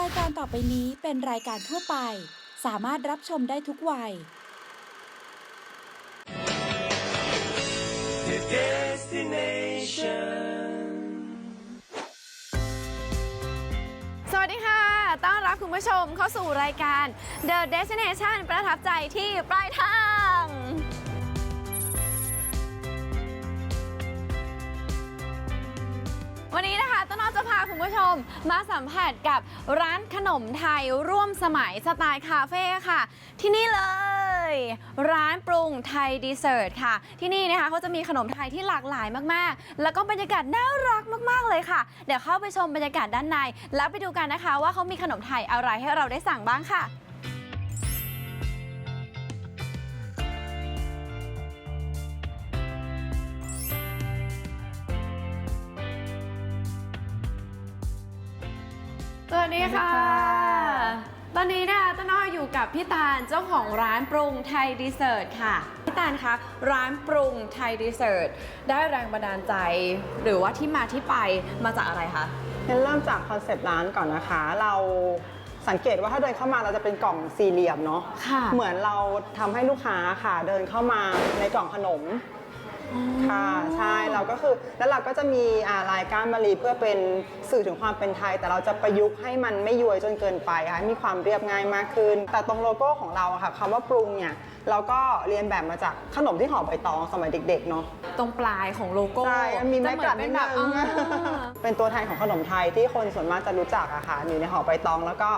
รายการต่อไปนี้เป็นรายการทั่วไป สามารถรับชมได้ทุกวัย The destination. สวัสดีค่ะ ต้อนรับคุณผู้ชมเข้าสู่รายการ The Destination ประทับใจที่ปลายทาง วันนี้นะคะต้นอ้อจะพาคุณผู้ชมมาสัมผัสกับร้านขนมไทยร่วมสมัยสไตล์คาเฟ่ค่ะ ที่นี่เลย ร้านปรุงไทยดีเซอร์ทค่ะ ที่นี่นะคะเขาจะมีขนมไทยที่หลากหลายมากๆ แล้วก็บรรยากาศน่ารักมากๆเลยค่ะ เดี๋ยวเข้าไปชมบรรยากาศด้านใน แล้วไปดูกันนะคะว่าเขามีขนมไทยอะไรให้เราได้สั่งบ้างค่ะ สวัสดีค่ะ ตอนนี้นะคะต้นอ้ออยู่กับพี่ตาลเจ้าของร้านปรุงไทยดีเซอร์ทค่ะ พี่ตาลคะร้านปรุงไทยดีเซอร์ทได้แรงบันดาลใจ หรือว่าที่มาที่ไปมาจากอะไรคะงั้นเริ่มจากคอนเซปต์ร้านก่อนนะคะ เราสังเกตว่าถ้าเดินเข้ามาเราจะเป็นกล่องสี่เหลี่ยมเนาะค่ะเหมือนเราทำให้ลูกค้าค่ะ เดินเข้ามาในกล่องขนม ค่ะใช่เราก็คือแล้วเราก็จะมีอ่าลายก้านมะลิเพื่อเป็นสื่อถึงความเป็นไทย แต่เราจะประยุกต์ให้มันไม่ย้วยจนเกินไปค่ะให้มีความเรียบง่ายมากขึ้น แต่ตรงโลโก้ของเราอะค่ะคำว่าปรุงเนี่ยเราก็เรียนแบบมาจากขนมที่ห่อใบตองสมัยเด็กๆเนาะ ตรงปลายของโลโก้ใช่มันมีไม้จะเหกลัดเป็นินดแบบนึงอ่าเป็นตัวแทนของขนมไทยที่คนส่วนมากจะรู้จักอะค่ะ อยู่ในห่อใบตองแล้วก็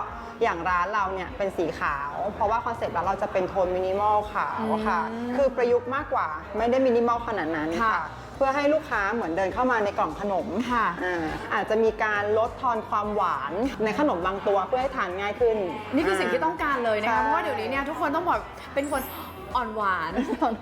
อย่างร้านเราเนี่ยเป็นสีขาว เพราะว่าคอนเซ็ปต์ร้านเราจะเป็นโทนมินิมอลขาวค่ะ คือประยุกต์มากกว่าไม่ได้มินิมอลขนาดนั้นค่ะ เพื่อให้ลูกค้าเหมือนเดินเข้ามาในกล่องขนมค่ะอ่าอาจจะมีการลดทอนความหวานในขนมบางตัวเพื่อให้ทานง่ายขึ้น นี่คือสิ่งที่ต้องการเลยนะใช่คะเพราะว่าเดี๋ยวนี้เนี่ยทุกคนต้องบอกเป็นคนอ่อนหวาน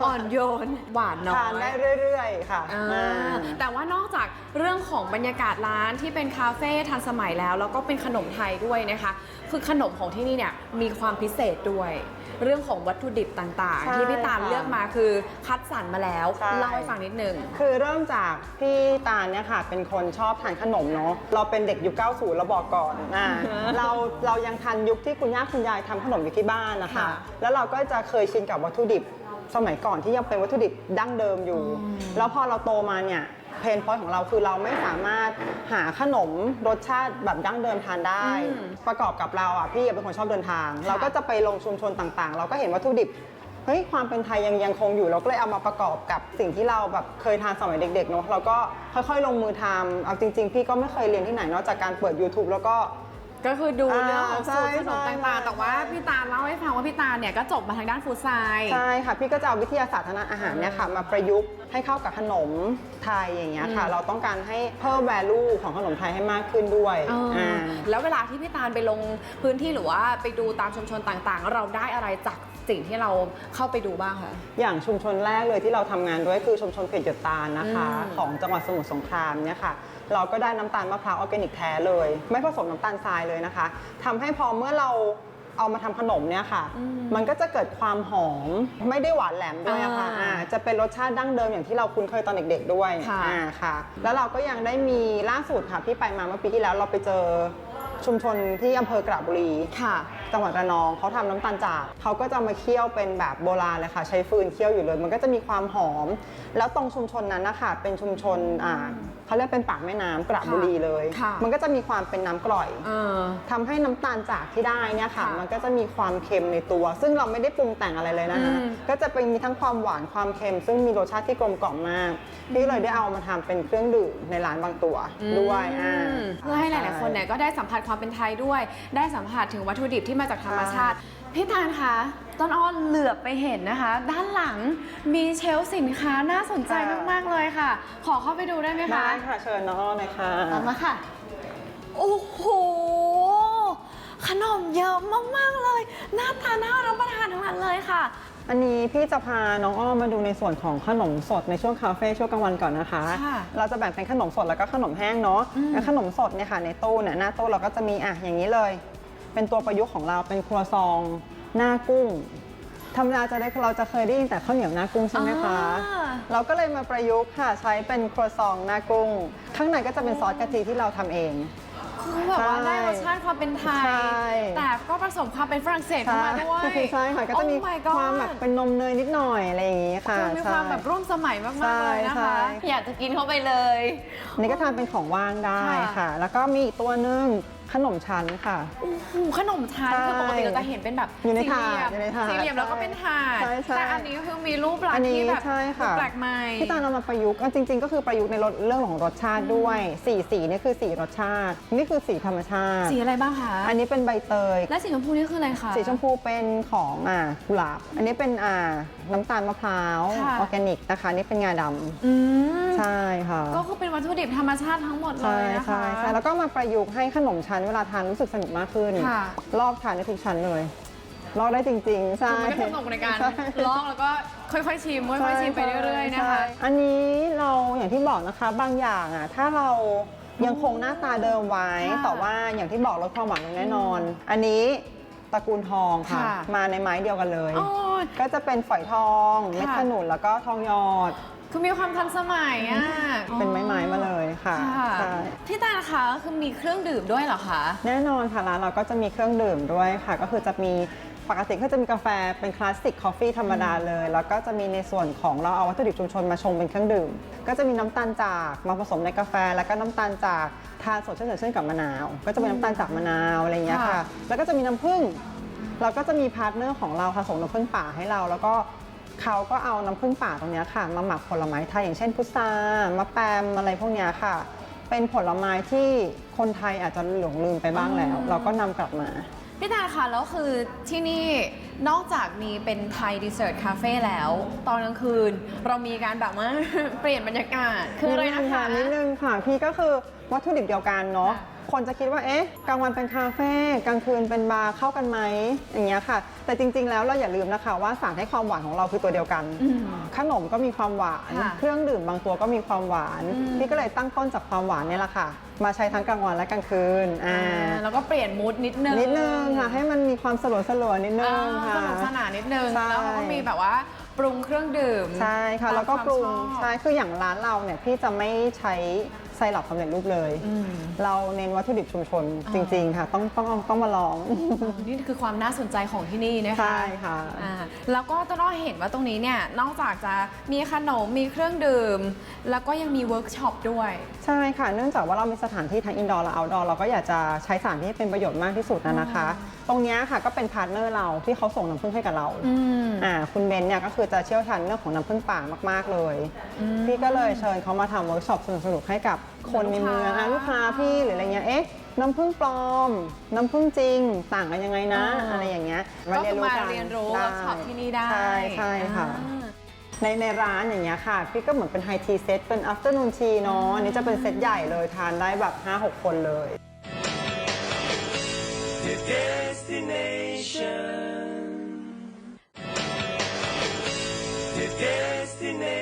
อ่อนโยน หวานน้อย ทานได้เรื่อยๆ ค่ะอ่าอ่า แต่ว่านอกจากเรื่องของบรรยากาศร้านที่เป็นคาเฟ่ทันสมัยแล้ว แล้วก็เป็นขนมไทยด้วยนะคะ คือขนมของที่นี่เนี่ยมีความพิเศษด้วย เรื่องของวัตถุดิบต่างใช่ๆ ที่พี่ตาลค่ะเลือกมาคือคัดสรรมาแล้วใช่ เล่าให้ฟังนิดนึง คือเริ่มจากพี่ตาลเนี่ยค่ะเป็นคนชอบทานขนมเนาะเราเป็นเด็กยุค 90 เราบอกก่อนอ่าเราเรายังทันยุคที่คุณย่าคุณยายทำขนมอยู่ที่บ้านนะคะ ค่ะ แล้วเราก็จะเคยชินกับวัตถุดิบสมัยก่อนที่ยังเป็นวัตถุดิบดั้งเดิมอยู่ แล้วพอเราโตมาเนี่ย เพนพอยของเราคือเราไม่สามารถหาขนมรสชาติแบบดั้งเดิมทานได้ อืมประกอบกับเราอะพี่เป็นคนชอบเดินทางค่ะเราก็จะไปลงชุมชนต่างๆ เราก็เห็นวัตถุดิบเฮ้ยความเป็นไทยยังยังคงอยู่เราก็เลยเอามาประกอบกับสิ่งที่เราแบบเคยทานสมัยเด็กๆเนาะเราก็ค่อยๆลงมือทำเอาจริง ๆ พี่ก็ไม่เคยเรียนที่ไหนนอกจากการเปิด YouTube แล้วก็ ก็คือดูอ่าเรื่องของสูตรใช่ขนมใช่ต่างๆใช่แต่ว่าพี่ตาลเล่าให้ฟังว่าพี่ตาลเนี่ยก็จบมาทางด้านฟู้ดไซน์ใช่ค่ะ พี่ก็จะเอาวิทยาศาสตร์ทางด้านอาหารเนี่ยค่ะมาประยุกต์ให้เข้ากับขนมไทยอย่างเงี้ยค่ะอืมเราต้องการให้เพิ่ม value ของขนมไทยให้มากขึ้นด้วยเอออ่าแล้วเวลาที่พี่ตาลไปลงพื้นที่หรือว่าไปดูตามชุมชนต่างๆ เราได้อะไรจากสิ่งที่เราเข้าไปดูบ้างคะอย่างชุมชนแรกเลยที่เราทำงานด้วยคือชุมชนเผ็ดหยดตาลนะคะอืมของจังหวัดสมุทรสงครามเนี่ยค่ะ เราก็ได้น้ำตาลมะพร้าวออร์แกนิกแท้เลย ไม่ผสมน้ำตาลทรายเลยนะคะทำให้พอเมื่อเราเอามาทำขนมเนี่ยค่ะ มันก็จะเกิดความหอม ไม่ได้หวานแหลมด้วยอะค่ะอ่าอ่าจะเป็นรสชาติดั้งเดิมอย่างที่เราคุ้นเคยตอนเด็ก ๆ ด้วยค่ะอ่าค่ะ แล้วเราก็ยังได้มีล่าสุดค่ะพี่ไปมาเมื่อปีที่แล้วเราไปเจอชุมชนที่อำเภอกระบุรีค่ะ จังหวัดระนองเขาทำน้ำตาลจากเขาก็จะมาเคี่ยวเป็นแบบโบราณเลยค่ะใช้ฟืนเคี่ยวอยู่เลย มันก็จะมีความหอม แล้วตรงชุมชนนั้นนะคะเป็นชุมชนอ่าเขาเรียกเป็นปากแม่น้ำกระบุรีเลยค่ะมันก็จะมีความเป็นน้ำกร่อยเออทำให้น้ำตาลจากที่ได้เนี่ยค่ะค่ะ มันก็จะมีความเค็มในตัว ซึ่งเราไม่ได้ปรุงแต่งอะไรเลยนะคะอืมก็จะเป็นมีทั้งความหวานความเค็ม ซึ่งมีรสชาติที่กลมกล่อมมากพี่เลยได้เอามาทำเป็นเครื่องดื่มในร้านบางตัวด้วยอ่าอืมเพื่อให้หลายๆคนเนี่ยก็ได้สัมผัสความเป็นไทยด้วย ได้สัมผัสถึงวัตถุดิบที่มาจากธรรมชาติ พี่ตาลคะต้นอ้อนเหลือบไปเห็นนะคะ ด้านหลังมีเชลฟ์สินค้าน่าสนใจค่ะ มาก ๆ เลยค่ะ ขอเข้าไปดูได้ไหมคะ ได้ค่ะเชิญน้องอ้อเลยค่ะ ตามมาค่ะ โอ้โห ขนมเยอะมาก ๆ เลย หน้าตาน่ารับประทานทั้งนั้นเลยค่ะ อันนี้พี่จะพาน้องอ้อมมาดูในส่วนของขนมสดในช่วงคาเฟ่ช่วงกลางวันก่อนนะคะ ค่ะเราจะแบ่งเป็นขนมสดแล้วก็ขนมแห้งเนาะอืม แล้วขนมสดเนี่ยค่ะในตู้เนี่ยหน้าตู้เราก็จะมีอะอย่างนี้เลย เป็นตัวประยุกต์ของเราเป็นครัวซองหน้ากุ้งธรรมดาจะได้เราจะเคยได้ยินแต่ข้าวเหนียวหน้ากุ้งใช่ไหมคะ อ่า เราก็เลยมาประยุกต์ค่ะใช้เป็นครัวซองหน้ากุ้ง ข้างในก็จะเป็นซอสกะทิที่เราทำเอง คือแบบว่าใช่ได้รสชาติความเป็นไทย ใช่ แต่ก็ผสมความเป็นฝรั่งเศสเข้ามาด้วยใช่ค่ะก็จะมี Oh my god ความแบบเป็นนมเนยนิดหน่อยอะไรอย่างงี้ค่ะคือมีความใช่ แบบร่วมสมัยมากใช่ๆเลยนะใช่คะอยากจะกินเข้าไปเลย อันนี้ก็ทานเป็นของว่างได้ค่ะค่ะแล้วก็มีอีกตัวหนึง ขนมชั้นค่ะ โอ้โหขนมชั้นใช่คือปกติเราจะเห็นเป็นแบบอยู่ในสี่เหลี่ยมถาดอยู่ในถาดสี่เหลี่ยมแล้วก็เป็นถาดใช่ใช่แต่อันนี้ก็คือมีรูปลักอัษนณ์นี้ที่แบบใช่ค่ะ แปลกใหม่ที่ตาลเอามาประยุกต์อะจริง ๆ ก็คือประยุกต์ในรสเรื่องของรสชาติด้วยสีสีนี่คือสีรสชาติ นี่คือสีธรรมชาติ สีอะไรบ้างคะอันนี้เป็นใบเตย และสีชมพูนี่คืออะไรคะ สีชมพูเป็นของอ่ากุหลาบ อันนี้เป็นอ่าน้ำตาลมะพร้าวค่ะ ออร์แกนิกนะคะนี่เป็นงาดอืมำใช่ค่ะก็คือเป็นวัตถุดิบธรรมชาติทั้งหมดเลใช่ยนะคะ ใช่ใช่แล้วก็มาประยุกต์ให้ขนมชั้นเวลาทานรู้สึกสนุกมากขึ้น ค่ะ ลอกทานได้ทุกชั้นเลย ลอกได้จริง ๆ ใช่คือมันก็สนุกในการใช่ ลองแล้วก็ค่อยๆชิมค่อยๆชิมไปเรื่อยๆนะคะ ใช่อันนี้เราอย่างที่บอกนะคะบางอย่างอะถ้าเรายังคงหน้าตาเดิมไว้ ค่ะแต่ว่าอย่างที่บอกลดความหวานลงแน่นอน อันนี้ตระกูลทองค่ะ ค่ะ มาในไม้เดียวกันเลยโอ้ยก็จะเป็นฝอยทองเม็ดค่ะ ขนุนแล้วก็ทองหยอด คือมีความทันสมัยอะเป็นไม้ๆมาเลยค่ะ ค่ะ ใช่ที่ตานะคะคือมีเครื่องดื่มด้วยเหรอคะ แน่นอนค่ะร้านเราก็จะมีเครื่องดื่มด้วยค่ะ ก็คือจะมีปกติก็จะมีกาแฟเป็นคลาสสิกคอฟฟี่ธรรมดาเลย แล้วก็จะมีในส่วนของเราเอาวัตถุดิบชุมชนมาชงเป็นเครื่องดื่ม ก็จะมีน้ำตาลจากมาผสมในกาแฟ แล้วก็น้ำตาลจากทานสดเช่นๆกับมะนาว ก็จะเป็นน้ำตาลจากมะนาวอะไรอย่างเงี้ยค่ะ ค่ะ แล้วก็จะมีน้ำผึ้งเราก็จะมีพาร์ทเนอร์ของเราค่ะส่งน้ำผึ้งป่าให้เรา แล้วก็เขาก็เอาน้ำผึ้งป่าตรงเนี้ยค่ะ มาหมักผลไม้ไทยอย่างเช่นพุทรามะแปมอะไรพวกเนี้ยค่ะ เป็นผลไม้ที่คนไทยอาจจะหลงลืมไปบ้างแล้ว เราก็นำกลับมา พี่ตาคะแล้วคือที่นี่นอกจากมีเป็นไทยดีเซอร์ทคาเฟ่แล้ว ตอนกลางคืนเรามีการแบบว่า เปลี่ยนบรรยากาศคืออะไรนะคะ นิดนึงค่ะ พี่ก็คือวัตถุดิบเดียวกันเนาะค่ะคนจะคิดว่า เอ๊ะ กลางวันเป็นคาเฟ่กลางคืนเป็นบาร์เข้ากันไหมอย่างเงี้ยค่ะ แต่จริง ๆ แล้วเราอย่าลืมนะคะ ว่าสารให้ความหวานของเราคือตัวเดียวกันอืมขนมก็มีความหวานค่ะเครื่องดื่มบางตัวก็มีความหวานอืมพี่ก็เลยตั้งต้นจากความหวานเนี่ยแหละค่ะ มาใช้ทั้งกลางวันและกลางคืนอ่าอ่าแล้วก็เปลี่ยนมูดนิดนึงนิดนึงค่ะให้มันมีความสลัวสลัวๆนิดนึอ่างค่ะสนุกสนานนิดนึง ใช่ แล้วเขาก็มีแบบว่าปรุงเครื่องดื่มใช่ค่ะตามแล้วก็ปรุงความชอบ ใช่ คืออย่างร้านเราเนี่ยพี่จะไม่ใช้ ไซรัปสำเร็จรูปเลย อืม เราเน้นวัตถุดิบชุมชนอ่าจริง ๆ ค่ะ ต้องต้องต้องมาลอง นี่คือความน่าสนใจของที่นี่นะคะ ใช่ค่ะ อ่าแล้วก็ต้องเห็นว่าตรงนี้เนี่ยนอกจากจะมีขนมมีเครื่องดื่ม แล้วก็ยังมีเวิร์กช็อปด้วย ใช่ค่ะ เนื่องจากว่าเรามีสถานที่ทั้งอินดอร์และเอาท์ดอร์เราก็อยากจะใช้สถานที่ให้เป็นประโยชน์มากที่สุดนะนะคะ ตรงเนี้ยค่ะก็เป็นพาร์ทเนอร์เราที่เขาส่งน้ำผึ้งให้กับเราอืม อ่าคุณเบนเนี่ยก็คือจะเชี่ยวชาญเรื่องของน้ำผึ้งป่ามาก ๆ เลยอืมพี่ก็เลยเชิญเขามาทำเวิร์กช็อปสนุกๆให้กับ คนในเมืองอะลูลูกกค้าค้าพี่หรืออะไรเงี้ยเอ๊ะน้ำผึ้งปลอม น้ำผึ้งจริงต่างกันยังไงนะอ่าอะไรอย่างเงี้ยก็คือมากัเรียนรู้ได้เวิร์กช็อปที่นี่ได้ใช่ใช่ค่ะอ่าในในร้านอย่างเงี้ยค่ะ พี่ก็เหมือนเป็นไฮทีเซตเป็น afternoon tea เนาะอันนี้จะเป็นเซตใหญ่เลยทานได้แบบ 5-6 คนเลย The destination. The destination.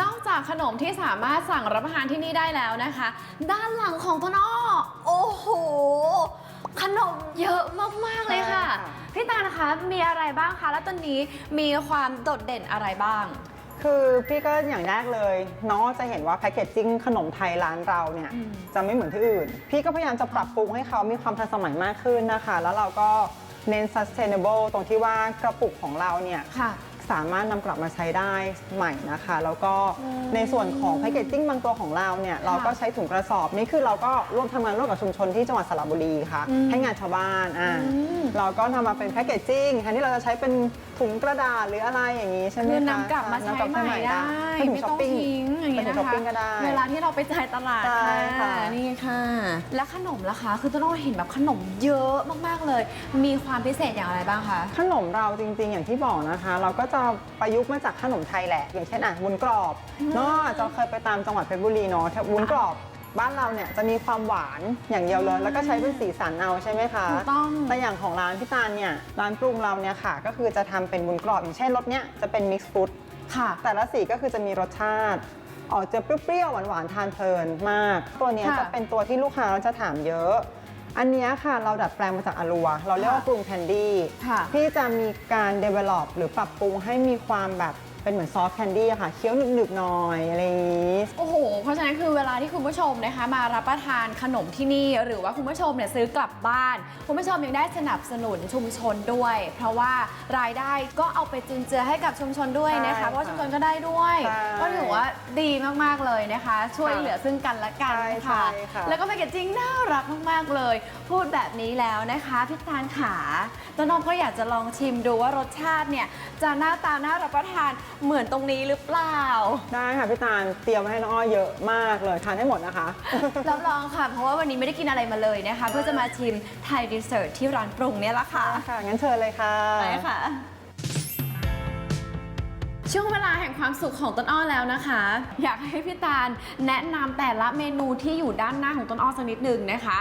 นอกจากขนมที่สามารถสั่งรับประทานที่นี่ได้แล้วนะคะ ด้านหลังของต้นอ้อโอ้โห ขนมเยอะมาก ๆ เลยค่ะ ใช่ค่ะ พี่ตานะคะมีอะไรบ้างคะ แล้วตอนนี้มีความโดดเด่นอะไรบ้าง คือพี่ก็อย่างแรกเลยน้องจะเห็นว่าแพคเกจจิ้งขนมไทยร้านเราเนี่ยอืม จะไม่เหมือนที่อื่น พี่ก็พยายามจะปรับปรุงให้เขามีความทันสมัยมากขึ้นนะคะ แล้วเราก็เน้น sustainable ตรงที่ว่ากระปุกของเราเนี่ย ค่ะ สามารถนำกลับมาใช้ได้ใหม่นะคะ แล้วก็อืมในส่วนของแพคเกจจิ้งบางตัวของเราเนี่ยเราก็ใช้ถุงกระสอบนี่คือเราก็ร่วมทำงานร่วมกับชุมชนที่จังหวัดสระบุรีค่ะอืมให้งานชาวบ้านอ่าอืมเราก็ทำมาเป็นแพคเกจจิ้งแทนที่เราจะใช้เป็นถุงกระดาษหรืออะไรอย่างนี้ใช่ไหมคือคะนำกลับมาใช้นำกลับใหม่ได้เป็นถุไม่งช้ต้ออปงปิ้ง ทิ้งอย่าง เป็นนี้ถุงช้อปนะคะปิ้งก็ได้ เวลาที่เราไปจ่ายตลาดใช่ค่ะ นี่ค่ะ และขนมล่ะคะคือต้นอ้อเห็นแบบขนมเยอะมากๆเลย มีความพิเศษอย่างไรบ้างคะ ขนมเราจริงๆ อย่างที่บอกนะคะ เราก็จะประยุกต์มาจากขนมไทยแหละ อย่างเช่นอะวุ้นกรอบเนาะจะเคยไปตามจังหวัดเพชรบุรีเนาะถ้าวุ้นกรอบบ้านเราเนี่ยจะมีความหวานอย่างเดียวเลย แล้วก็ใช้เป็นสีสันเอาใช่ไหมคะถูกต้อง แต่อย่างของร้านพี่ตาลเนี่ยร้านปรุงเราเนี่ยค่ะ ก็คือจะทำเป็นวุ้นกรอบอย่างเช่นรสเนี้ยจะเป็นมิกซ์ฟรุต ค่ะ แต่ละสีก็คือจะมีรสชาติ ออกจะเปรี้ยวๆหวานๆทานเพลินมาก ตัวเนี้ยค่ะ จะเป็นตัวที่ลูกค้าจะถามเยอะ อันเนี้ยค่ะเราดัดแปลงมาจากอารัว เราเรียกว่าปรุงแคนดี้ ค่ะที่จะมีการ develop หรือปรับปรุงให้มีความแบบเป็นเหมือนซอฟต์แคนดี้อะค่ะ เคี้ยวหนึบๆหน่อยอะไรอย่างนี้ โอ้โห ที่คุณผู้ชมนะคะมารับประทานขนมที่นี่ หรือว่าคุณผู้ชมเนี่ยซื้อกลับบ้าน คุณผู้ชมยังได้สนับสนุนชุมชนด้วย เพราะว่ารายได้ก็เอาไปจุนเจือให้กับชุมชนด้วยนะคะใช่เพราะว่าชุมชนก็ได้ด้วยใช่ก็ถือว่าดีมากๆเลยนะคะ ช่วยเหลือซึ่งกันและกันใช่ค่ะใช่ค่ะ แล้วก็แพคเกจจิ้งน่ารักมากๆเลย พูดแบบนี้แล้วนะคะพี่ตาลขาต้นน้องก็อยากจะลองชิมดูว่ารสชาติเนี่ยจะหน้าตาน่ารับประทานเหมือนตรงนี้หรือเปล่า ได้ค่ะพี่ตาลเตรียมไว้ให้น้องอ้อเยอะมากเลยทานให้หมดนะคะ รับรองค่ะ เพราะว่าวันนี้ไม่ได้กินอะไรมาเลยนะคะ เพื่อจะมาชิมไทยดีเซอร์ทที่ร้านปรุงเนี่ยละค่ะค่ะ งั้นเชิญเลยค่ะ ไปค่ะ ช่วงเวลาแห่งความสุขของต้นอ้อแล้วนะคะ อยากให้พี่ตาลแนะนำแต่ละเมนูที่อยู่ด้านหน้าของต้นอ้อสักนิดหนึ่งนะคะ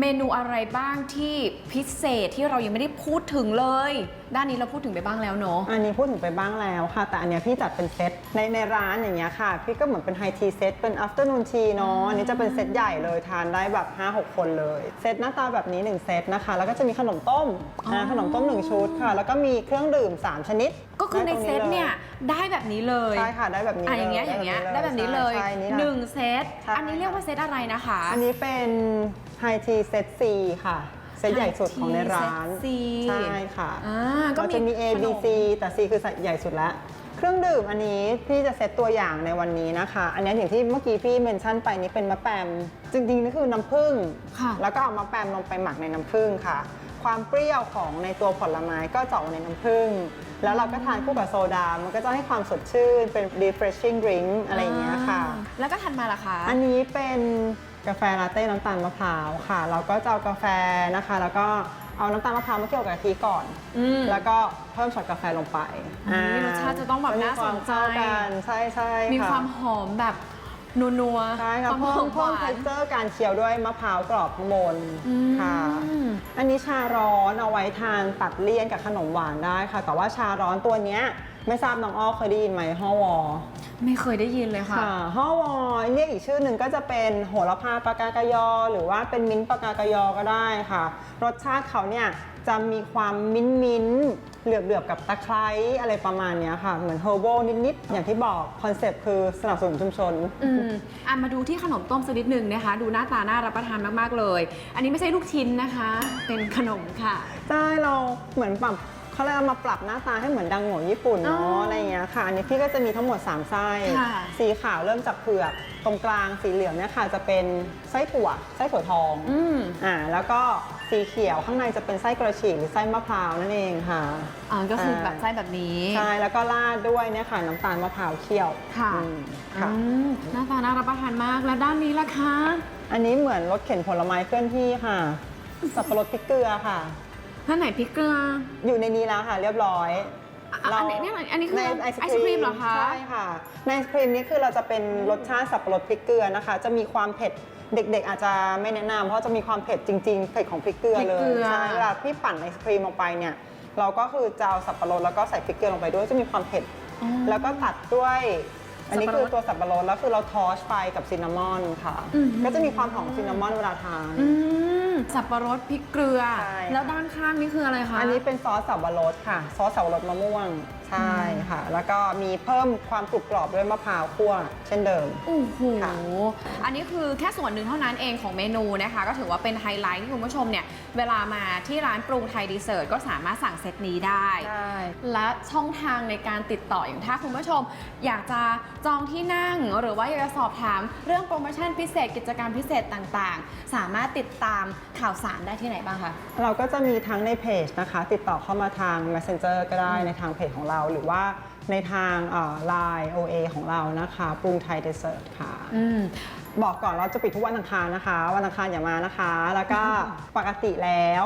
เมนูอะไรบ้างที่พิเศษที่เรายังไม่ได้พูดถึงเลย ด้านนี้เราพูดถึงไปบ้างแล้วเนาะ อันนี้พูดถึงไปบ้างแล้วค่ะ แต่อันเนี้ยพี่จัดเป็นเซตในในร้านอย่างเงี้ยค่ะ พี่ก็เหมือนเป็นไฮทีเซตเป็น afternoon tea เนาะอันนี้จะเป็นเซตใหญ่เลยทานได้แบบ 5-6 คนเลย เซตหน้าตาแบบนี้ 1 เซตนะคะ แล้วก็จะมีขนมต้มอ๋อนะขนมต้ม 1 ชุดค่ะ แล้วก็มีเครื่องดื่ม 3 ชนิดก็คือในได้ตรงเซตเนี่ยได้แบบนี้เลยใช่ค่ะได้แบบนี้อะอย่างเงี้ยอย่างเงี้ยได้แบบนี้เลยใช่ใช่นี่นะหนึ่งเซต ใช่ อันนี้เรียกว่าเซตอะไรนะคะ อันนี้เป็น ไฮทีเซต C ค่ะ เซตใหญ่สุดของในร้าน High tea ใช่ค่ะอ่าก็ก็จะมี A ข B น C แต่ C คือใหญ่สุดแล้วเครื่องดื่มอันนี้พี่จะเซตตัวอย่างในวันนี้นะคะ อันนี้อย่างที่เมื่อกี้พี่เมนชั่นไปนี่เป็นมะแปมจริงๆนี่คือน้ำผึ้งค่ะ แล้วก็เอามะแปมลงไปหมักในน้ำผึ้งค่ะ ความเปรี้ยวของในตัวผลไม้ก็จะออกในน้ำผึ้งแล้วเราก็ทานคู่กับโซดา มันก็จะให้ความสดชื่นเป็น refreshing drink อะไรอย่างเงี้ยค่ะ อ่าแล้วก็ถัดมาล่ะคะ อันนี้เป็น กาแฟลาเต้น้ำตาลมะพร้าวค่ะ เราก็จะเอากาแฟนะคะ แล้วก็เอาน้ำตาลมะพร้าวมาเคี่ยวกับกะทิก่อน อืมแล้วก็เพิ่มช็อตกาแฟลงไปอืมรสชาติจะต้องแบบมีน่าสนใจความเข้ากันใช่ใช่มีะความหอมแบบนัวๆใช่ค่ะความเพิ่หอมมหเพิ่มวาเทน คเจอร์การเคี่ยวด้วยมะพร้าวกรอบข้างบนอืมค่ะ อันนี้ชาร้อนเอาไว้ทานตัดเลี่ยนกับขนมหวานได้ค่ะ แต่ว่าชาร้อนตัวเนี้ย ไม่ทราบน้องอ้อเคยได้ยินไหมฮ่อวอไม่เคยได้ยินเลยค่ะ ค่ะฮ่อวอเรียกอีกชื่อหนึ่งก็จะเป็นโหระพาปากากายอ หรือว่าเป็นมิ้นท์ปากากายอก็ได้ค่ะ รสชาติเขาเนี่ยจะมีความมิ้นท์มิ้นท์เหลือบเหลือบๆกับตะไคร้อะไรประมาณเนี้ยค่ะ เหมือนเฮอร์โบนิดๆอย่างที่บอกคอนเซปต์คือสนับสนุนชุมชน อืมอะมาดูที่ขนมต้มสักนิดหนึ่งนะคะ ดูหน้าตาน่ารับประทานมากๆเลย อันนี้ไม่ใช่ลูกชิ้นนะคะ เป็นขนมค่ะ ใช่เราเหมือนปรับ เขาเลยเอามาปรับหน้าตาให้เหมือนดังโง่ญี่ปุ่นอ๋เนาะอออะไรอย่างเงี้ยค่ะอันนี้พี่ก็จะมีทั้งหมด3ไส้ค่ะสีขาวเริ่มจากเผือกตรงกลางสีเหลืองเนี่ยค่ะจะเป็นไส้ถั่วไส้ถั่วทองอืม อ่าแล้วก็สีเขียวข้างในจะเป็นไส้กระฉีกหรือไส้มะพร้าวนั่นเองค่ะ อ่าก็คือแบบไส้แบบนี้ ใช่แล้วก็ราดด้วยเนี่ยค่ะน้ำตาลมะพร้าวเคี่ยวค่ะ อืมค่ะ อืมหน้าตาน่ารับประทานมากและด้านนี้ล่ะคะ อันนี้เหมือนรถเข็นผลไม้เคลื่อนที่ค่ะ สับปะรดพริกเกลือค่ะ ท่านไหนพริกเกลืออยู่ในนี้แล้วค่ะ เรียบร้อย อะอันไหนเนี่ยอันนี้คือในไอศครีมเหรอคะใช่ค่ะ ในไอศครีมนี้คือเราจะเป็นรสชาติสับปะรดพริกเกลือนะคะ จะมีความเผ็ดเด็กๆ อาจจะไม่แนะนำเพราะจะมีความเผ็ดจริงๆเผ็ดของพริกเกลือเลพริกเกลืยอใช่เวลาที่ปั่นไอศครีมลงไปเนี่ย เราก็คือจะเอาสับปะรดแล้วก็ใส่พริกเกลือลงไปด้วยจะมีความเผ็ด อ๋อ แล้วก็ตัดด้วย อันนี้สับปะรคืดอตัวสับปะรดแล้วคือเราทอชไปกับซินนามอนค่ะ อืม ก็จะมีความหอมซินนามอนเวลาทาน อืมสับปะรดพริกเกลือ ใช่ค่ะแล้วด้านข้างนี่คืออะไรคะอันนี้เป็นซอสสับปะรดค่ะ ซอสสับปะรดมะม่วงใช่ค่ะ แล้วก็มีเพิ่มความกรุบกรอบด้วยมะพร้าวคั่วเช่นเดิม โอ้โห ค่ะ อันนี้คือแค่ส่วนหนึ่งเท่านั้นเองของเมนูนะคะ ก็ถือว่าเป็นไฮไลท์ที่คุณผู้ชมเนี่ยเวลามาที่ร้านปรุงไทยดีเซอร์ตก็สามารถสั่งเซตนี้ได้ ใช่ และช่องทางในการติดต่ออย่างถ้าคุณผู้ชม อยากจะจองที่นั่ง หรือว่าอยากจะสอบถามเรื่องโปรโมชั่นพิเศษกิจกรรมพิเศษต่างๆ สามารถติดตามข่าวสารได้ที่ไหนบ้างคะ เราก็จะมีทั้งในเพจนะคะ ติดต่อเข้ามาทาง Messenger ก็ได้ในทางเพจของเราหรือว่าในทางไลน์ OA ของเรานะคะปรุงไทยเดสเซอร์ค่ะอืมบอกก่อนเราจะปิดทุกวันอังคารนะคะ วันอังคารอย่ามานะคะ แล้วก็ปกติแล้ว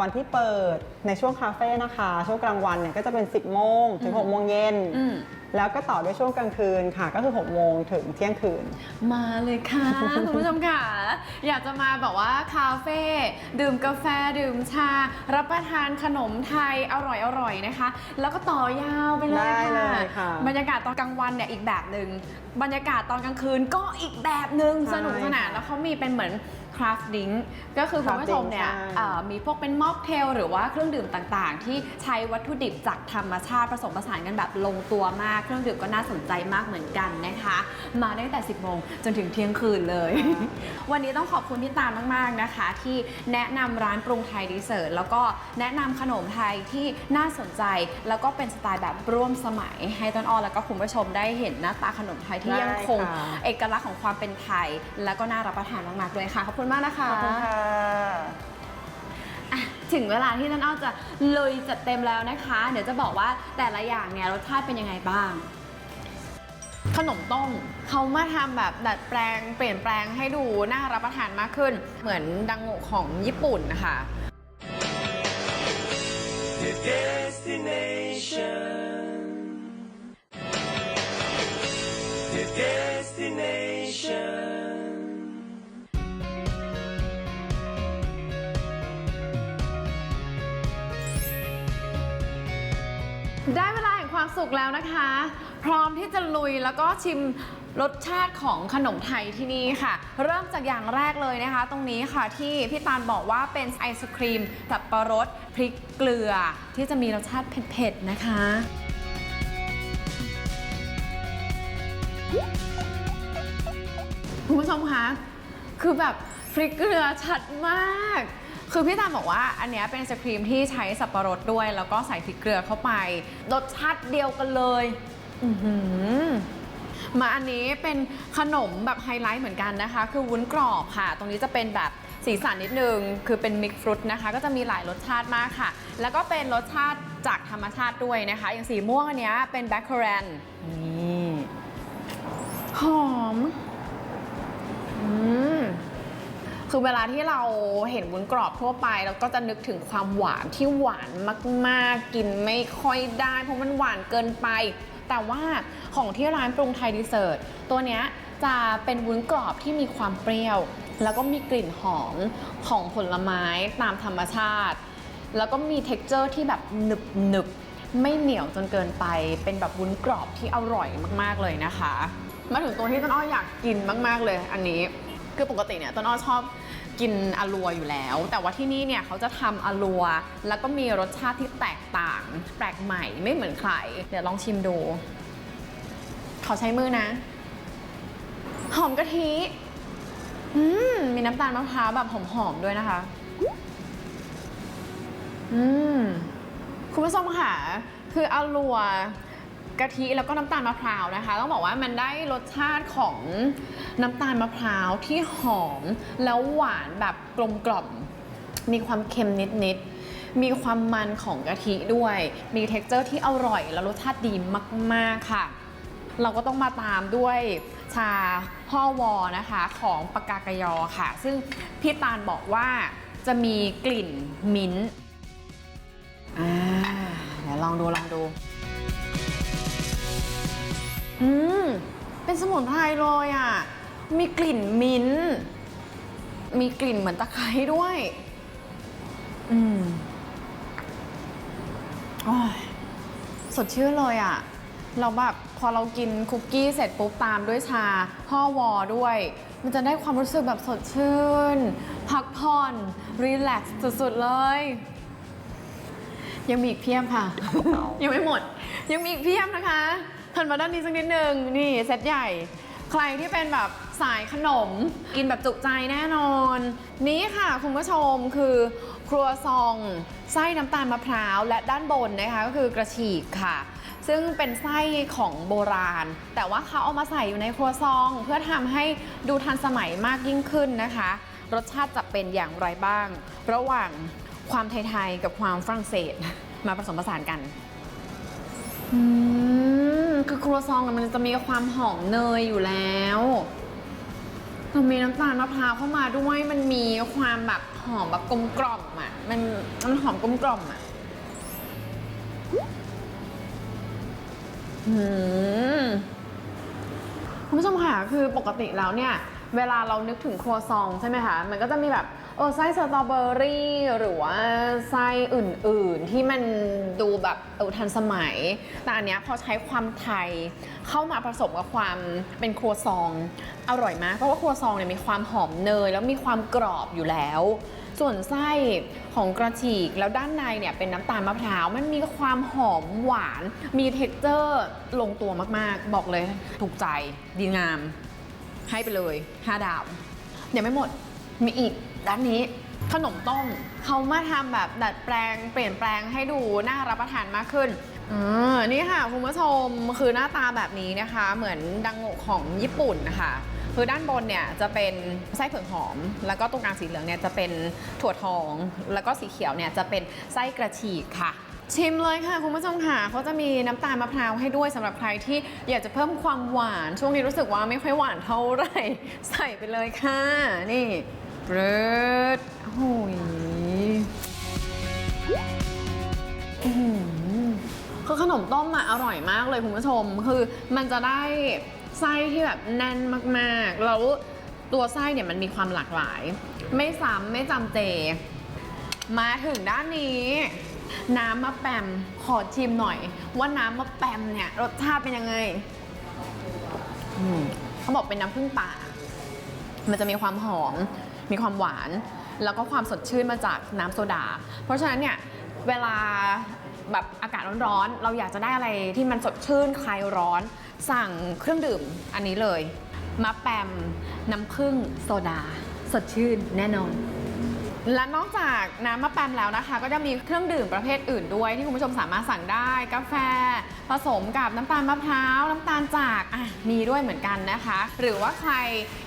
วันที่เปิดในช่วงคาเฟ่นะคะ ช่วงกลางวันเนี่ยก็จะเป็น 10 โมงถึง 6 โมงเย็นอืม แล้วก็ต่อด้วยช่วงกลางคืนค่ะ ก็คือ6โมงถึงเที่ยงคืน มาเลยค่ะ คุณผู้ชมค่ะ อยากจะมาแบบว่าคาเฟ่ดื่มกาแฟดื่มชา รับประทานขนมไทยอร่อยๆนะคะ แล้วก็ต่อยาวไปเลยได้เลค่ะ ยค่ะบรรยากาศตอนกลางวันเนี่ยอีกแบบหนึ่งบรรยากาศตอนกลางคืนก็อีกแบบหนึ่งใช่ สนุกสนานค่ะแล้วเขามีเป็นเหมือน คราฟดิ้งก็คือคุณผู้ชมเนี่ย Craft drink ใช่เอ่อมีพวกเป็นม็อกเทลหรือว่าเครื่องดื่มต่างๆ ที่ใช้วัตถุดิบจากธรรมชาติผสมผสานกันแบบลงตัวมาก เครื่องดื่มก็น่าสนใจมากเหมือนกันนะคะ มาได้ตั้งแต่ 10โมงจนถึงเที่ยงคืนเลย วันนี้ต้องขอบคุณพี่ตาลมากๆนะคะ ที่แนะนำร้านปรุงไทยดีเซอร์แล้วก็แนะนำขนมไทยที่น่าสนใจ แล้วก็เป็นสไตล์แบบร่วมสมัยให้ต้นอ้อแล้วก็คุณผู้ชมได้เห็นหน้าตาขนมไทยที่ยังคงได้ค่ะเอกลักษณ์ของความเป็นไทย แล้วก็น่ารับประทานมากๆด้วยค่ะขอบคุณมากนะคะ ขอบคุณค่ะ อะถึงเวลาที่ต้นอ้อจะลุยจัดเต็มแล้วนะคะ เดี๋ยวจะบอกว่าแต่ละอย่างเนี่ยรสชาติเป็นยังไงบ้าง ขนมต้มเขามาทำแบบดัดแปลงเปลี่ยนแปลงให้ดูน่ารับประทานมากขึ้น เหมือนดังโงะของญี่ปุ่นนะคะ The destination. The destination. ความสุขแล้วนะคะ พร้อมที่จะลุยแล้วก็ชิมรสชาติของขนมไทยที่นี่ค่ะ เริ่มจากอย่างแรกเลยนะคะ ตรงนี้ค่ะที่พี่ตาลบอกว่าเป็นไอศครีมสับประรดพริกเกลือ ที่จะมีรสชาติเผ็ดๆนะคะคุณผู้ชมคะคือแบบพริกเกลือชัดมาก คือพี่ตาลบอกว่าอันเนี้ยเป็นไอศครีมที่ใช้สับปะรดด้วย แล้วก็ใส่พริกเกลือเข้าไป รสชาติเดียวกันเลย อือหือมาอันนี้เป็นขนมแบบไฮไลท์เหมือนกันนะคะ คือวุ้นกรอบค่ะ ตรงนี้จะเป็นแบบสีสันนิดนึง คือเป็นมิกฟรุตนะคะ ก็จะมีหลายรสชาติมากค่ะ แล้วก็เป็นรสชาติจากธรรมชาติด้วยนะคะ อย่างสีม่วงอันเนี้ยเป็นแบล็คเคอร์แรนนี่หอม อืม คือเวลาที่เราเห็นวุ้นกรอบทั่วไปเราก็จะนึกถึงความหวานที่หวานมาก ๆ กินไม่ค่อยได้ เพราะมันหวานเกินไป แต่ว่าของที่ร้านปรุงไทยดีเซอร์ตตัวเนี้ยจะเป็นวุ้นกรอบที่มีความเปรี้ยว แล้วก็มีกลิ่นหอมของผลไม้ตามธรรมชาติ แล้วก็มีเท็กเจอร์ที่แบบหนึบหนึบไม่เหนียวจนเกินไป เป็นแบบวุ้นกรอบที่อร่อยมากๆเลยนะคะ มาถึงตัวที่ต้นอ้ออยากกินมาก ๆเลยอันนี้ คือปกติเนี่ยต้นอ้อชอบกินอลัวอยู่แล้ว แต่ว่าที่นี่เนี่ยเขาจะทำอลัว แล้วก็มีรสชาติที่แตกต่าง แปลกใหม่ไม่เหมือนใคร เดี๋ยวลองชิมดู ขอใช้มือนะ หอมกะทิอืมมีน้ำตาลมะพร้าวแบบหอมๆด้วยนะคะ อืมคุณผู้ชมค่ะ คืออลัว กะทิแล้วก็น้ำตาลมะพร้าวนะคะต้องบอกว่ามันได้รสชาติของน้ำตาลมะพร้าวที่หอม แล้วหวานแบบกลมกล่อม มีความเค็มนิดๆมีความมันของกะทิด้วย มีเท็กเจอร์ที่อร่อย แล้วรสชาติดีมาก ๆ ค่ะ เราก็ต้องมาตามด้วยชาพ่อวอนะคะ ของปากกากยอค่ะ ซึ่งพี่ตาลบอกว่าจะมีกลิ่นมิ้นท์อ่าเดี๋ยวลองดูลองดู อืม เป็นสมุนไพรเลยอะ มีกลิ่นมิ้นท์ มีกลิ่นเหมือนตะไคร้ด้วย อืมโอ้ยสดชื่นเลยอะ เราแบบพอเรากินคุกกี้เสร็จปุ๊บตามด้วยชาพ่อวอด้วย มันจะได้ความรู้สึกแบบสดชื่น พักผ่อน รีแลกซ์สุดๆเลย ยังมีอีกเพียบค่ะ ยังไม่หมด ยังมีอีกเพียบนะคะ หันมาด้านนี้สักนิดนึงนี่เซตใหญ่ ใครที่เป็นแบบสายขนม กินแบบจุใจแน่นอน นี่ค่ะคุณผู้ชมคือครัวซองไส้น้ำตาลมะพร้าวและด้านบนนะคะก็คือกระฉีกค่ะ ซึ่งเป็นไส้ของโบราณ แต่ว่าเขาเอามาใส่อยู่ในครัวซอง เพื่อทำให้ดูทันสมัยมากยิ่งขึ้นนะคะ รสชาติจะเป็นอย่างไรบ้าง ระหว่างความไทย ๆ กับความฝรั่งเศสมาผสมผสานกัน อืม คือครัวซองอะมันจะมีความหอมเนยอยู่แล้วมันมีน้ำตาลมะพร้าวเข้ามาด้วยมันมีความแบบหอมแบบกลมกล่อมอะ มันมันหอมกลมกล่อมอะอืมคุณผู้ชมค่ะคือปกติแล้วเนี่ย เวลาเรานึกถึงครัวซองใช่ไหมคะ มันก็จะมีแบบ เออไส้สตรอเบอรี่หรือว่าไส้อื่นๆ ที่มันดูแบบเออทันสมัย แต่อันเนี้ยพอใช้ความไทยเข้ามาผสมกับความเป็นครัวซอง อร่อยมากเพราะว่าครัวซองเนี่ยมีความหอมเนย แล้วมีความกรอบอยู่แล้ว ส่วนไส้ของกระฉีกแล้วด้านในเนี่ยเป็นน้ำตาลมะพร้าวมันมีความหอมหวาน มีเท็กเจอร์ลงตัวมากๆ บอกเลยถูกใจดีงาม ให้ไปเลย 5 ดาวเดี๋ยังไม่หมดมีอีก ด้านนี้ขนมต้มเขามาทำแบบดัดแปลงเปลี่ยนแปลงให้ดูน่ารับประทานมากขึ้นอ่านี่ค่ะคุณผู้ชมคือหน้าตาแบบนี้นะคะ เหมือนดังโงะของญี่ปุ่นนะคะคือด้านบนเนี่ยจะเป็นไส้เผือกหอม แล้วก็ตรงกลางสีเหลืองเนี่ยจะเป็นถั่วทอง แล้วก็สีเขียวเนี่ยจะเป็นไส้กระฉีกค่ะ ชิมเลยค่ะคุณผู้ชมค่ะเขาจะมีน้ำตาลมะพร้าวให้ด้วยสำหรับใครที่อยากจะเพิ่มความหวาน ช่วงนี้รู้สึกว่าไม่ค่อยหวานเท่าไหร่ใส่ไปเลยค่ะ นี่ เบิดโอ้ยคือขนมต้มอะอร่อยมากเลยคุณผู้ชม คือมันจะได้ไส้ที่แบบแน่นมากๆ แล้วตัวไส้เนี่ยมันมีความหลากหลาย ไม่ซ้ำไม่จำเจ มาถึงด้านนี้ น้ำมะแปมขอชิมหน่อย ว่าน้ำมะแปมเนี่ยรสชาติเป็นยังไงเขาบอกเป็นน้ำผึ้งป่า มันจะมีความหอม มีความหวาน แล้วก็ความสดชื่นมาจากน้ำโซดา เพราะฉะนั้นเนี่ยเวลาแบบอากาศร้อนๆ เราอยากจะได้อะไรที่มันสดชื่นคลายร้อน สั่งเครื่องดื่มอันนี้เลยมะแปมน้ำผึ้งโซดา สดชื่นแน่นอน และนอกจากน้ำมะแปมแล้วนะคะ ก็จะมีเครื่องดื่มประเภทอื่นด้วย ที่คุณผู้ชมสามารถสั่งได้ กาแฟ ผสมกับน้ำตาลมะพร้าวน้ำตาลจากอะมีด้วยเหมือนกันนะคะ หรือว่าใคร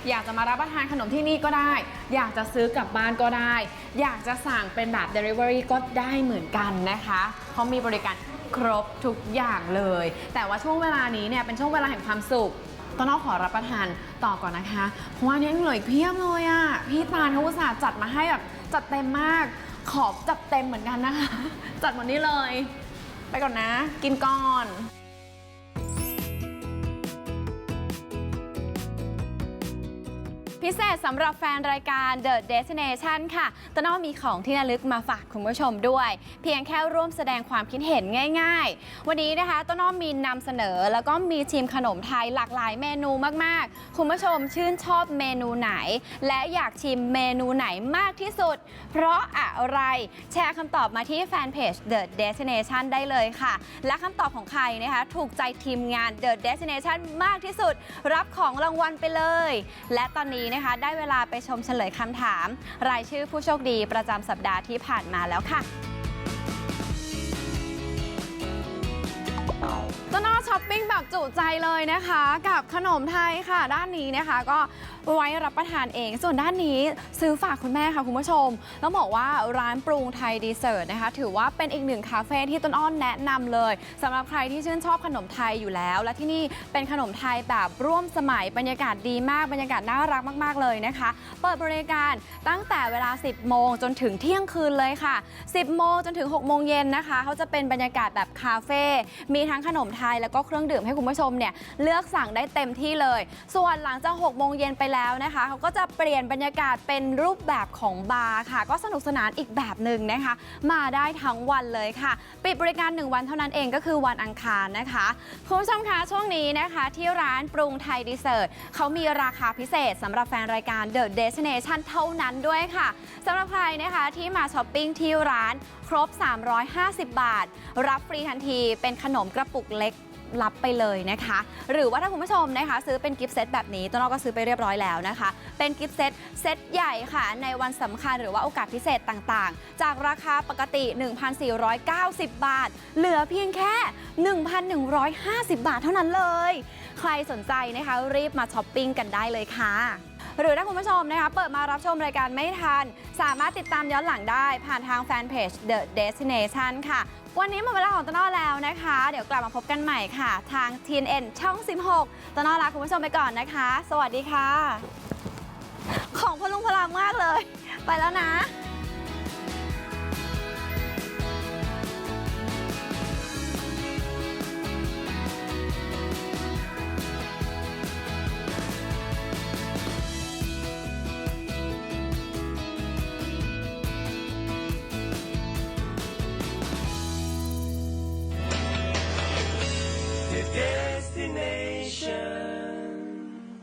อยากจะมารับประทานขนมที่นี่ก็ได้ อยากจะซื้อกลับบ้านก็ได้ อยากจะสั่งเป็นแบบ Delivery ก็ได้เหมือนกันนะคะเขามีบริการครบทุกอย่างเลย แต่ว่าช่วงเวลานี้เนี่ยเป็นช่วงเวลาแห่งความสุขต้นอ้อขอรับประทานต่อก่อนนะคะ เพราะว่าเนี่ยเหลืออีกเพียบเลยอะ่ะ พี่ตาลเขาอุตส่าห์จัดมาให้แบบ จัดเต็มมาก ขอบจัดเต็มเหมือนกันนะคะ จัดหมดนี้เลย ไปก่อนนะ กินก่อน พิเศษสำหรับแฟนรายการ The Destination ค่ะต้นอ้อมีของที่ระลึกมาฝากคุณผู้ชมด้วย เพียงแค่ร่วมแสดงความคิดเห็นง่าย ๆ วันนี้นะคะต้นอ้อมีนำเสนอ แล้วก็มีชิมขนมไทยหลากหลายเมนูมากๆ คุณผู้ชมชื่นชอบเมนูไหน และอยากชิมเมนูไหนมากที่สุด เพราะอะไรแชร์คำตอบมาที่แฟนเพจ The Destination ได้เลยค่ะ และคำตอบของใครนะคะถูกใจทีมงาน The Destination มากที่สุด รับของรางวัลไปเลย และตอนนี้นะคะ ได้เวลาไปชมเฉลยคำถาม รายชื่อผู้โชคดีประจำสัปดาห์ที่ผ่านมาแล้วค่ะต้นอ้อช้อปปิ้งแบบจุใจเลยนะคะ กับขนมไทยค่ะ ด้านนี้นะคะก็ไว้รับประทานเอง ส่วนด้านนี้ซื้อฝากคุณแม่ค่ะคุณผู้ชม ต้องบอกว่าร้านปรุงไทยดีเซอร์นะคะ ถือว่าเป็นอีกหนึ่งคาเฟ่ที่ต้นอ้อนแนะนำเลยสำหรับใครที่ชื่นชอบขนมไทยอยู่แล้ว และที่นี่เป็นขนมไทยแบบร่วมสมัยบรรยากาศดีมากบรรยากาศน่ารักมาก ๆ เลยนะคะ เปิดบริการตั้งแต่เวลา 10 โมงจนถึงเที่ยงคืนเลยค่ะ 10 โมงจนถึง 6 โมงเย็นนะคะ เขาจะเป็นบรรยากาศแบบคาเฟ่มีทั้งขนมไทยแล้วก็เครื่องดื่มให้คุณผู้ชมเนี่ยเลือกสั่งได้เต็มที่เลย ส่วนหลังจาก 6 โมงเย็นไปแล้วนะคะเขาก็จะเปลี่ยนบรรยากาศเป็นรูปแบบของบาร์ค่ะ ก็สนุกสนานอีกแบบหนึ่งนะคะ มาได้ทั้งวันเลยค่ะ ปิดบริการ 1 วันเท่านั้นเองก็คือวันอังคารนะคะคุณผู้ชมคะช่วงนี้นะคะ ที่ร้านปรุงไทยดีเซอร์เขามีราคาพิเศษสำหรับแฟนรายการ The Destination เท่านั้นด้วยค่ะสำหรับใครนะคะที่มาช้อปปิ้งที่ร้านครบ 350 บาท รับฟรีทันทีเป็นขนมกระปุกเล็ก รับไปเลยนะคะ หรือว่าถ้าคุณผู้ชมนะคะ ซื้อเป็นกิฟต์เซตแบบนี้ต้นอ้อก็ซื้อไปเรียบร้อยแล้วนะคะ เป็นกิฟต์เซตเซตใหญ่ค่ะ ในวันสำคัญหรือว่าโอกาสพิเศษต่างๆ จากราคาปกติ 1,490 บาท เหลือเพียงแค่ 1,150 บาทเท่านั้นเลย ใครสนใจนะคะรีบมาช้อปปิ้งกันได้เลยค่ะ หรือถ้าคุณผู้ชมนะคะเปิดมารับชมรายการไม่ทัน สามารถติดตามย้อนหลังได้ ผ่านทางแฟนเพจ The Destination ค่ะ วันนี้หมดเวลาของต้นอแล้วนะคะ เดี๋ยวกลับมาพบกันใหม่ค่ะ ทาง TNN ช่อง 16ต้นอลาคุณผู้ชมไปก่อนนะคะ สวัสดีค่ะ ของพลุงพลังมากเลย ไปแล้วนะ